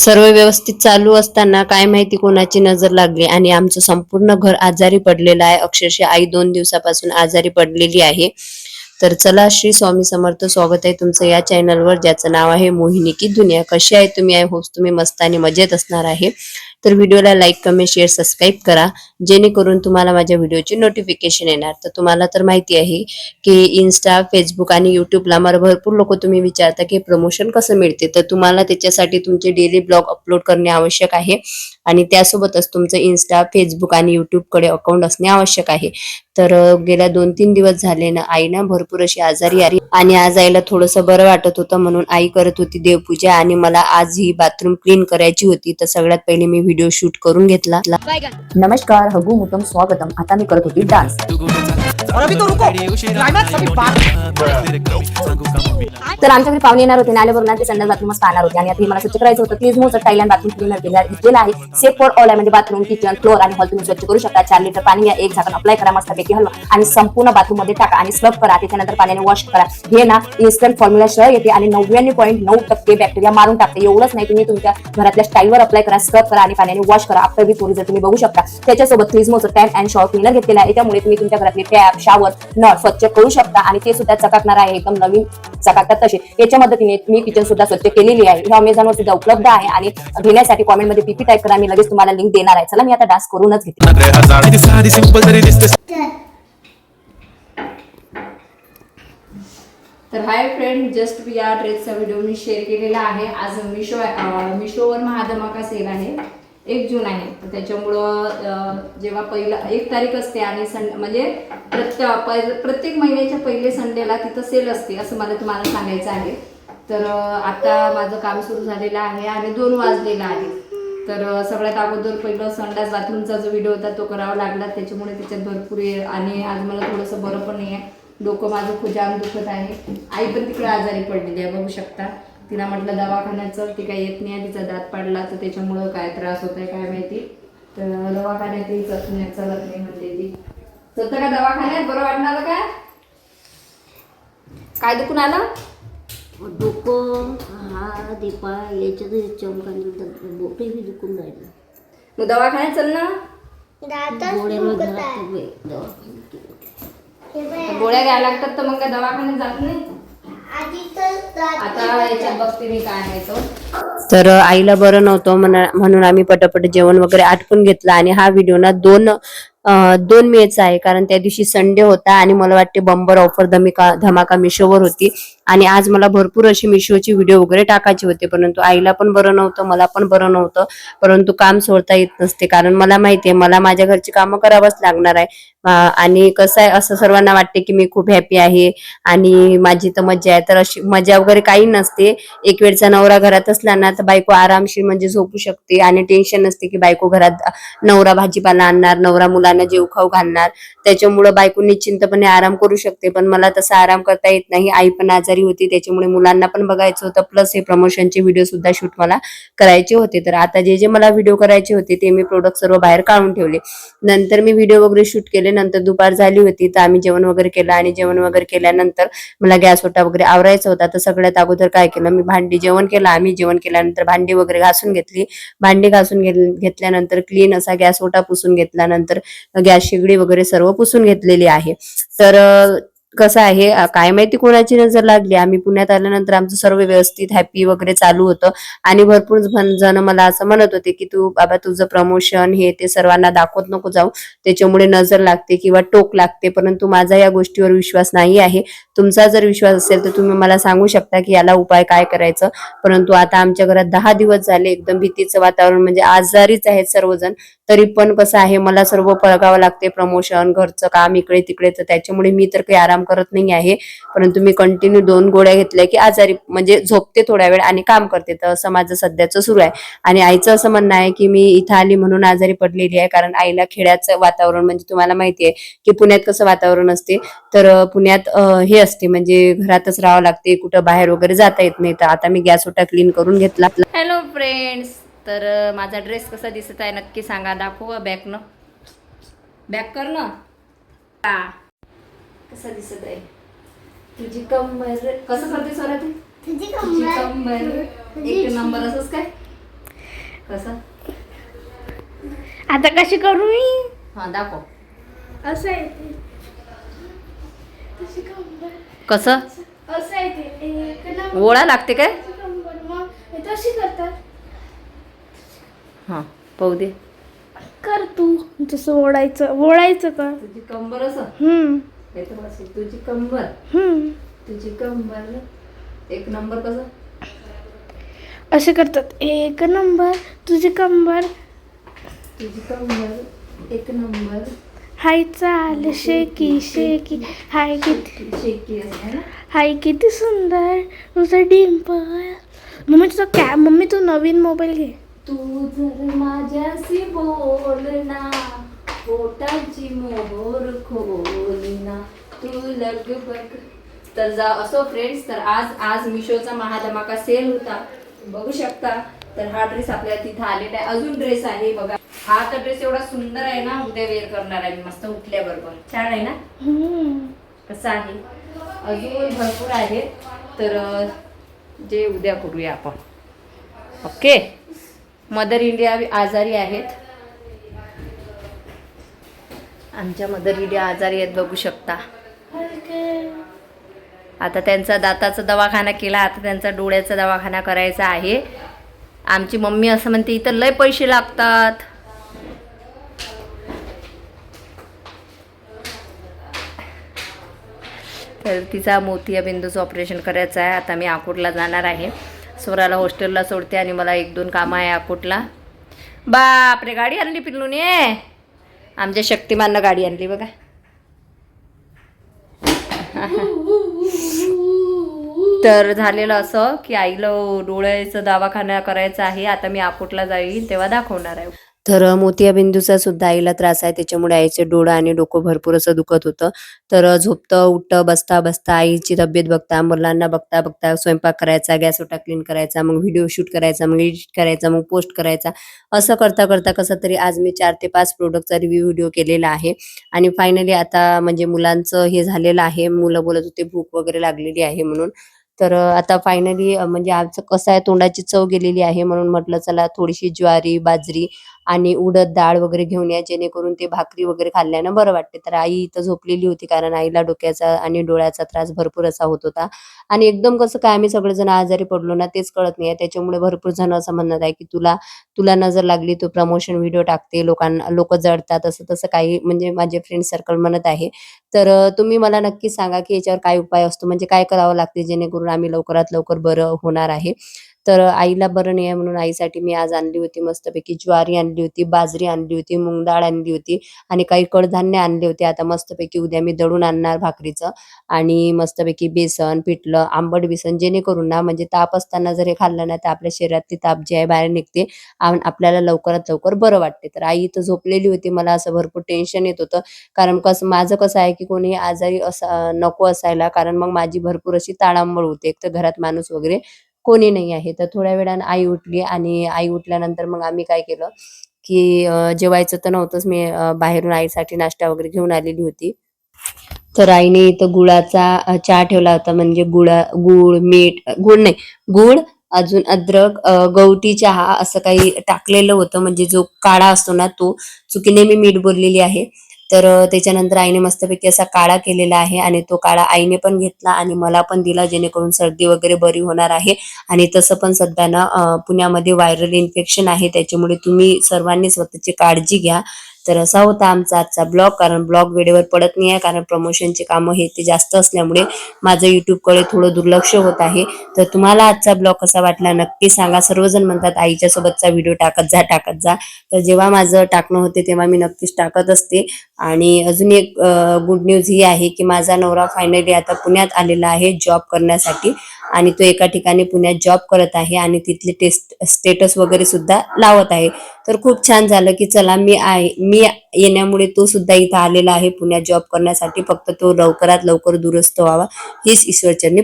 सर्व व्यवस्थित चालू असताना काय माहिती कोणाची नजर लागली. आणि आमचं संपूर्ण घर आजारी पडलेलं आहे. अक्षरशः आई दोन दिवसापासून आजारी पडलेली आहे. तर चला श्री स्वामी समर्थ स्वागत आहे तुमचं या चॅनलवर ज्याचं नाव आहे मोहिनी की दुनिया. कशी आहे तुम्ही? आय होस तुम्ही मस्त आणि मजेत असणार आहे. तर व्हिडिओला लाईक कमेंट शेअर सबस्क्राईब करा. जेणेकरून तुम्हाला माझ्या व्हिडिओची नोटिफिकेशन येणार. तर तुम्हाला तर माहिती आहे की इन्स्टा फेसबुक आणि युट्यूबला मला भरपूर लोक तुम्ही विचारता की प्रमोशन कसं मिळते? तर तुम्हाला त्याच्यासाठी तुमचे डेली ब्लॉग अपलोड करणे आवश्यक आहे. आणि त्यासोबतच तुमचं इन्स्टा फेसबुक आणि युट्यूबकडे अकाउंट असणे आवश्यक आहे. तर गेल्या दोन तीन दिवस झाले ना आई ना भरपूर अशी आजारी आली. आणि आज आईला थोडंसं बरं वाटत होतं म्हणून आई करत होती देवपूजा. आणि मला आज ही बाथरूम क्लीन करायची होती. तर सगळ्यात पहिले मी व्हिडिओ शूट करून घेतला. नमस्कार हगू मुतम स्वागतम. आता मी करत होती डान्स तर आमच्याकडे पाहुणे येणार होते. आणि आल्यावर ना ते संडास बाथरूमच पाहणार होते. आणि आता मला स्वच्छ करायचं होतं. प्लीज मोचं टाईल बाथरूम क्लीनर केलं घेतलेलं आहे सेफ फॉर ऑल आहे म्हणजे बाथरूम किचन फ्लोअर आणि हॉल तुम्ही स्वच्छ करू शकता. चार लिटर पाणी घ्या एक झाकण अप्लाय करा मस्तपैकी हलवा. आणि संपूर्ण बाथरूममध्ये टाका आणि स्क्रब करा. त्याच्यानंतर पाण्याने वॉश करा. हे ना इन्स्टंट फॉर्म्युला शह येते आणि नव्याण्णव पॉईंट नऊ टक्के बॅक्टेरिया मारून टाकते. एवढंच नाही तुम्ही तुमच्या घरातल्या स्टाईलवर अप्लाय करा स्क्रब करा आणि पाण्याने वॉश करा. आफ्टर बी जर तुम्ही बघू शकता त्याच्यासोबत fridge tap and short cleaner घेतलेला आहे. त्यामुळे तुम्ही तुमच्या घरातले टॅप शावर नळ स्वच्छ करू शकता आणि ते सुद्धा चकाकणार आहे. एकदम नवीन चकाकतात तसे. याच्या मदतीने मी किचन सुद्धा स्वच्छ केलेली आहे. हे अमेझॉनवर सुद्धा उपलब्ध आहे आणि घेण्यासाठी कॉमेंटमध्ये पीपी टाईप करा. मी लगेच तुम्हाला लिंक देणार आहे. चला मी आता डान्स करूनच घेते. तर हाय फ्रेंड जस्ट या ड्रेसचा व्हिडिओ मी शेअर केलेला आहे. आज मिशो मिशोवर महाधमाका सेल आहे. एक जून आहे. तर त्याच्यामुळं जेव्हा पहिला एक तारीख असते आणि सं म्हणजे प्रत्य प्रत्येक महिन्याच्या पहिले संडेला तिथं सेल असते असं मला तुम्हाला सांगायचं आहे. तर आता माझं काम सुरू झालेलं आहे आणि दोन वाजलेलं आहे. तर सगळ्यात अगोदर पहिलं संडास बाथरूमचा जो व्हिडिओ होता तो करावा लागला. त्याच्यामुळे त्याच्यात भरपूर आहे आणि आज मला थोडंसं बरं पण नाही आहे डोकं माझं खूप जाम दुखत आहे. आई पण तिकडे आजारी पडलेली आहे बघू शकता. तिला म्हटलं दवाखान्याचं ती काही येत नाही आहे तिचा दात पडला तर त्याच्यामुळं काय त्रास होत आहे काय माहिती. तर दवाखान्यातही चलत चलत नाही म्हणते ती. चलतं का दवाखान्यात बरं वाटणार का? काय दुखून आलं? डोकं हा दीपा याच्यात चमकाने बोटे बी दुखून राहिलं. मग दवाखान्यात चल ना. दवाखान्यात गोळ्या घ्यायला लागतात तर मग काय दवाखान्यात जात नाही? आता याच्यात बघते मी काय आहे तो? तर आईला बरं नव्हतं म्हणून आम्ही पटापट जेवण वगैरे आटपून घेतलं आणि हा व्हिडिओ ना दोन दोन मेचा आहे. कारण त्या दिवशी संडे होता आणि मला वाटते बंबर ऑफर धमिका धमाका मिशोवर होती. आणि आज मला भरपूर अशी मिशोचे व्हिडिओ वगैरे टाकायचे होते परंतु आईला पण बरं नव्हतं मला पण बरं नव्हतं परंतु काम सोडता येत नसते कारण मला माहिती आहे मला माझ्या घरची कामं करावंच लागणार आहे. आणि कसं आहे असं सर्वांना वाटते की मी खूप हॅपी आहे आणि माझी तर मजा आहे. तर अशी मजा वगैरे काही नसते. एक वेळचा नवरा घरात असला ना तर बायको आरामशीर म्हणजे झोपू शकते आणि टेन्शन नसते की बायको घरात नवरा भाजीपाला आणणार नवरा मुलांना जेव खाऊ घालणार. त्याच्यामुळं बायको निश्चिंतपणे आराम करू शकते पण मला तसा आराम करता येत नाही. आई पण आजारी होती त्याच्यामुळे मुलांना पण बघायचं होतं. प्लस हे प्रमोशनचे व्हिडिओ सुद्धा शूट मला करायचे होते. तर आता जे जे मला व्हिडिओ करायचे होते ते मी प्रोडक्ट सर्व बाहेर काढून ठेवले. नंतर मी व्हिडिओ वगैरे शूट केले. नंतर दुपार झाली होती तर आम्ही जेवण वगैरे केलं. आणि जेवण वगैरे केल्यानंतर मला गॅस ओटा वगैरे आवरायचा होता. तर सगळ्यात अगोदर काय केलं मी भांडी जेवण केलं. आम्ही जेवण केल्यानंतर भांडी वगैरे घासून घेतली. भांडी घासून घेतल्यानंतर क्लीन असा गॅस ओटा पुसून घेतल्यानंतर गॅस शेगडी वगैरे सर्व पुसून घेतलेली आहे. तर कसं आहे काय माहिती कोणाची नजर लागली. आम्ही पुण्यात आल्यानंतर आमचं सर्व व्यवस्थित हॅपी वगैरे चालू होतं. आणि भरपूर जण जण मला असं म्हणत होते की तू बाबा तुझं प्रमोशन हे ते सर्वांना दाखवत नको जाऊ. त्याच्यामुळे नजर लागते किंवा टोक लागते परंतु माझा या गोष्टीवर विश्वास नाही आहे. तुमचा जर विश्वास असेल तर तुम्ही मला सांगू शकता की याला उपाय काय करायचं. परंतु आता आमच्या घरात दहा दिवस झाले एकदम भीतीचं वातावरण म्हणजे आजारीच आहेत सर्वजण. तरी पण कसं आहे मला सर्व पळगावं लागते प्रमोशन घरचं काम इकडे तिकडे तर त्याच्यामुळे मी तर काही आराम करत नाही आहे. परंतु मी कंटिन्यू दोन गोळ्या घेतल्या की आजारी म्हणजे झोपते थोड्या वेळ आणि काम करते. तर असं माझं सध्याचं सुरू आहे. आणि आईचं असं म्हणणं आहे की मी इथं आली म्हणून आजारी पडलेली आहे. कारण आईला खेड्याचं वातावरण म्हणजे तुम्हाला माहिती आहे की पुण्यात कसं वातावरण असते. तर पुण्यात हे असते. म्हणजे घरातच राहावं लागते. कुठं बाहेर वगैरे जाता येत नाही. तर आता मी गॅस ओटा क्लीन करून घेतला. हॅलो फ्रेंड्स तर माझा ड्रेस कसा दिसत आहे नक्की सांगा. दाखवू बॅक न बॅक कर ना. हा. कसा दिसत आहे? तुझी कंबर कसं करते स्वरा तू? तुझी कंबर एक नंबर असंच काय? कसा? आता कशी करू मी? हा दाखव. असं आहे ते. तशी कंबर कसं? असं आहे ते. एक नंबर. ओळा लागते काय? कंबर मग. हे तशी करतात. हा पाहू दे. कर तू. जसं ओढायचं ओढायचं कर तुझी कंबर असं? हम्म. हे तर बस, तुझी कंबर तुझी कंबर एक नंबर कसं? असे करतात. एक नंबर तुझी कंबर तुझी कंबर एक नंबर. हाय चाल शेकी शेकी. हाय किती. शेकी ना? हाय किती सुंदर. तुझं डिंपल. मम्मी तुझा कॅ मम्मी तू नवीन मोबाईल घे. तू जर माझ्याशी बोलना पोटाची मोहर खोलना तू लग बग तर जा असो फ्रेंड्स तर आज आज मिशोचा महाधमाका सेल होता. बघू शकता. तर हा ड्रेस आपल्याला तिथं आलेला आहे. अजून ड्रेस आहे बघा. हा तर ड्रेस एवढा सुंदर आहे ना उद्या वेअर करणार आहे मस्त उठल्याबरोबर. छान आहे ना. कसं आहे? अजून भरपूर आहेत तर जे उद्या करूया आपण. ओके मदर इंडिया आजारी आहेत. आमच्या मदर इंडिया आजारी आहेत बघू शकता. आता त्यांचा दाताचा दवाखाना केला आता त्यांचा डोळ्याचा दवाखाना करायचा आहे. आमची मम्मी असं म्हणते इथं लय पैसे लागतात. तर तिचा मोतिया बिंदूचं ऑपरेशन करायचं आहे. आता मी अकोटला जाणार आहे. स्वराला हॉस्टेलला सोडते आणि मला एक दोन कामं आहे आकोटला बापरे गाडी आणली पिल्लूने. आमच्या शक्तिमाननं गाडी आणली बघा. तर झालेलं असं की आईला डोळ्याचं दवाखाना करायचा आहे. आता मी अकोटला जाईल तेव्हा दाखवणार आहे. तर मोतियाबिंदूचा सुद्धा आईला त्रास आहे. त्याच्यामुळे आईचे डोळं आणि डोकं भरपूर असं दुखत होतं. तर झोपतं उठतं बसता बसता आईची तब्येत बघता मुलांना बघता बघता स्वयंपाक करायचा गॅस ओटा क्लीन करायचा मग व्हिडिओ शूट करायचा मग एडिट करायचा मग पोस्ट करायचा. असं करता करता कसं तरी आज मी चार ते पाच प्रोडक्टचा रिव्ह्यू व्हिडिओ केलेला आहे. आणि फायनली आता म्हणजे मुलांचं हे झालेलं आहे. मुलं बोलत होते भूक वगैरे लागलेली आहे म्हणून. तर आता फायनली म्हणजे आमचं कसं आहे तोंडाची चव गेलेली आहे म्हणून म्हटलं चला थोडीशी ज्वारी बाजरी आणि उडद डाळ वगैरे घेऊन या जेणेकरून ते भाकरी वगैरे खाल्ल्यानं बरं वाटते. तर आई इथं झोपलेली होती कारण आईला डोक्याचा आणि डोळ्याचा त्रास भरपूर असा होत होता. आणि एकदम कसं काय आम्ही सगळेजण आजारी पडलो ना तेच कळत नाही. त्याच्यामुळे भरपूर जण असं म्हणत आहे की तुला तुला नजर लागली तू प्रमोशन व्हिडिओ टाकते लोकांना लोक जळतात असं तसं काही म्हणजे माझे फ्रेंड सर्कल म्हणत आहे. तर तुम्ही मला नक्की सांगा की याच्यावर काय उपाय असतो म्हणजे काय करावं लागते जेणेकरून आम्ही लवकरात लवकर बरं होणार आहे. तर आईला बरं नाही आहे म्हणून आईसाठी मी आज आणली होती मस्तपैकी ज्वारी आणली होती बाजरी आणली होती मूग डाळ आणली होती आणि काही कडधान्य आणले होते. आता मस्तपैकी उद्या मी दळून आणणार भाकरीचं आणि मस्तपैकी बेसन पिठलं आंबट बेसन जेणेकरून ना म्हणजे ताप असताना जर हे खाल्लं ना तर आपल्या शरीरातली ताप जी आहे बाहेर निघते आणि आपल्याला लवकरात लवकर बरं वाटते. तर आई इथं झोपलेली होती मला असं भरपूर टेन्शन येत होतं. कारण कसं माझं कसं आहे की कोणी आजारी असा नको असायला कारण मग माझी भरपूर अशी ताळांबळ होते. एक तर घरात माणूस वगैरे कोणी नाही आहे. तर थोड्या वेळानं आई उठली आणि आई उठल्यानंतर मग आम्ही काय केलं की जेवायचं तर नव्हतंच. मी बाहेरून आईसाठी नाश्ता वगैरे घेऊन आलेली होती. तर आईने इथं गुळाचा चहा ठेवला होता. म्हणजे गुळा गुळ मीठ गुळ नाही गुळ अजून अद्रक गवती चहा असं काही टाकलेलं होतं. म्हणजे जो काळा असतो ना तो चुकीने मी मीठ बोललेली आहे. तर त्याच्यानंतर आईने मस्तपैकी असा काळा केलेला आहे आणि तो काळा आईने पण घेतला आणि मला पण दिला जेणेकरून सर्दी वगैरे बरी होणार आहे. आणि तसं पण सध्या ना पुण्यामध्ये व्हायरल इन्फेक्शन आहे त्याच्यामुळे तुम्ही सर्वांनी स्वतःची काळजी घ्या. तर असा होता आमचा आजचा ब्लॉग. कारण ब्लॉग वेळेवर पडत नाही आहे कारण प्रमोशनचे कामं हे ते जास्त असल्यामुळे माझं युट्यूबकडे थोडं दुर्लक्ष होत आहे. तर तुम्हाला आजचा ब्लॉग कसा वाटला नक्की सांगा. सर्वजण म्हणतात आईच्या सोबतचा व्हिडिओ टाकत जा टाकत जा. तर जेव्हा माझं टाकणं होते तेव्हा मी नक्कीच टाकत असते. आणि अजून एक गुड न्यूज ही आहे की माझा नवरा फायनली आता पुण्यात आलेला आहे जॉब करण्यासाठी. आणि तो एका ठिकाणी पुण्यात जॉब करत आहे आणि तिथले टेस्ट स्टेटस वगैरे सुद्धा लावत आहे. तर खूप छान झालं की चला मी आहे मी येण्यामुळे तो सुद्धा इथं आलेला आहे पुण्यात जॉब करण्यासाठी. फक्त तो लवकरात लवकर दुरुस्त व्हावा हीच ईश्वरचरणी